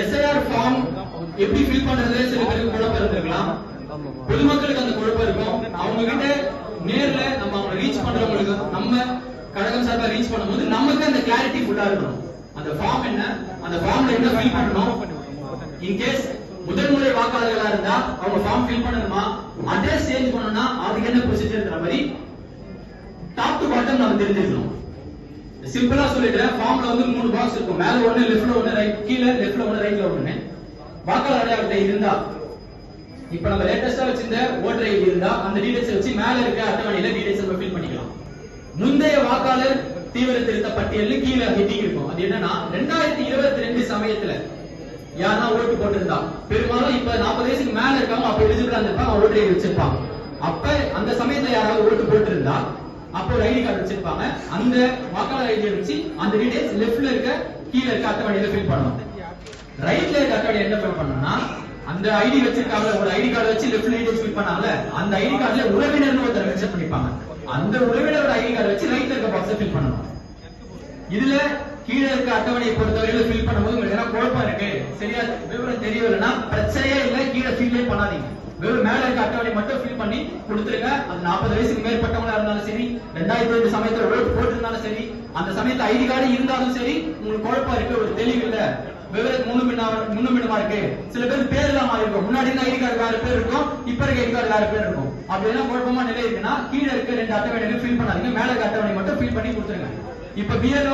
SIR form எப்படி fill பண்றது சில பேருக்கு குழப்பம் இருந்திருக்கலாம். பொதுமக்களுக்கு அந்த குழப்பம் இருக்கும். அவங்க கிட்ட நேர்ல நம்ம அவங்க ரீச் பண்றவங்களுக்கு நம்ம கழகம் சார்பா ரீச் பண்ணும்போது நமக்கு அந்த கிளாரிட்டி ஃபுல்லா இருக்கணும். அந்த ஃபார்ம் என்ன? அந்த ஃபார்ம்ல என்ன ஃபில் பண்ணணும்? இன் கேஸ் முதல் முறை வாக்காளர்களா இருந்தா அவங்க ஃபார்ம் ஃபில் பண்ணணுமா? அட்ரஸ் சேஞ்ச் பண்ணணும்னா அதுக்கு என்ன ப்ரொசீஜர்ன்ற மாதிரி டாப் டு பாட்டம் நம்ம தெரிஞ்சிருக்கணும் சிம்பிளா சொல்லிட்டேன். ஃபார்ம்ல வந்து மூணு பாக்ஸ் இருக்கும். மேல ஒண்ணு லெஃப்ட்ல ஒண்ணு ரைட் கீழே லெஃப்ட்ல ஒண்ணு ரைட்ல ஒண்ணு வாக்காளர் அடையாளத்தை இருந்தா. இப்ப நம்ம லேட்டஸ்டா வச்சிருந்த ஓட்டர் ஐடி இருந்தா அந்த டீடைல்ஸ் வச்சு மேல இருக்க அட்டவணையில டீடைல்ஸ் நம்ம ஃபில் பண்ணிக்கலாம். முந்தைய வாக்காளர் தீவிர திருத்த பட்டியல்ல கீழே ஹெட்டிங் இருக்கும். அது என்னன்னா ரெண்டாயிரத்தி இருபத்தி ரெண்டு சமயத்துல யாரா ஓட்டு போட்டிருந்தா? பெரும்பாலும் இப்ப நாற்பது வயசுக்கு மேல இருக்காங்க அப்ப எலிஜிபிளா இருந்திருப்பாங்க ஓட்டர் ஐடி வச்சிருப்பாங்க. அப்ப அந்த சமயத்துல யாராவது ஓட்டு போட்டிருந்தா அப்போ ஒரு ஐடி கார்டு வச்சிருப்பாங்க. அந்த வாக்காளர் ஐடியை வச்சு அந்த டீடைல்ஸ் லெஃப்ட்ல இருக்க கீழே இருக்க அட்டவணையில ஃபில் பண்ணணும். ரைட்ல இருக்க அட்டவணை என்ன ஃபில் பண்ணணும்னா அந்த ஐடி வச்சிருக்காங்க ஒரு ஐடி கார்டு வச்சு லெஃப்ட் டீடைல்ஸ் ஃபில் பண்ணாங்கல்ல அந்த ஐடி கார்டுல உறவினர் ஒருத்தர் மென்ஷன் பண்ணிப்பாங்க. அந்த உறவினரோட ஐடி கார்டு வச்சு ரைட்ல இருக்க பாக்ஸ் ஃபில் பண்ணணும். இதுல கீழே இருக்க அட்டவணையை பொறுத்தவரையில ஃபில் பண்ணும்போது உங்களுக்கு என்ன குழப்பம் இருக்கு சரியா விவரம் தெரியவில்லைன்னா பிரச்சனையே இல்ல கீழே ஃபில்லே பண்ணாதீங்க. வெறும் மேல இருக்க அட்டவணை மட்டும் ஃபில் பண்ணி கொடுத்துருங்க. அந்த நாற்பது வயசுக்கு மேற்பட்டவங்களா இருந்தாலும் சரி ரெண்டாயிரத்தி ரெண்டு சமயத்துல ஓட்டு போட்டிருந்தாலும் சரி அந்த சமயத்துல ஐடி கார்டு இருந்தாலும் சரி உங்களுக்கு குழப்பம் இருக்கு ஒரு தெளிவு இல்ல. விவரம் முன்னு முன்னு பின்னமா இருக்கு? சில பேர் பேர் எல்லாம் மாறி இருக்கும் முன்னாடி இருந்த ஐடி கார்டு வேற பேர் இருக்கும் இப்ப இருக்க ஐடி கார்டு வேற பேர் இருக்கும். அப்படி எல்லாம் குழப்பமா நிலை இருக்குன்னா கீழே இருக்க ரெண்டு அட்டவணைகளை ஃபில் பண்ணாதீங்க மேல இருக்க அட்டவணை மட்டும் ஃபில் பண்ணி கொடுத்துருங்க. இப்ப பிஎல்ஓ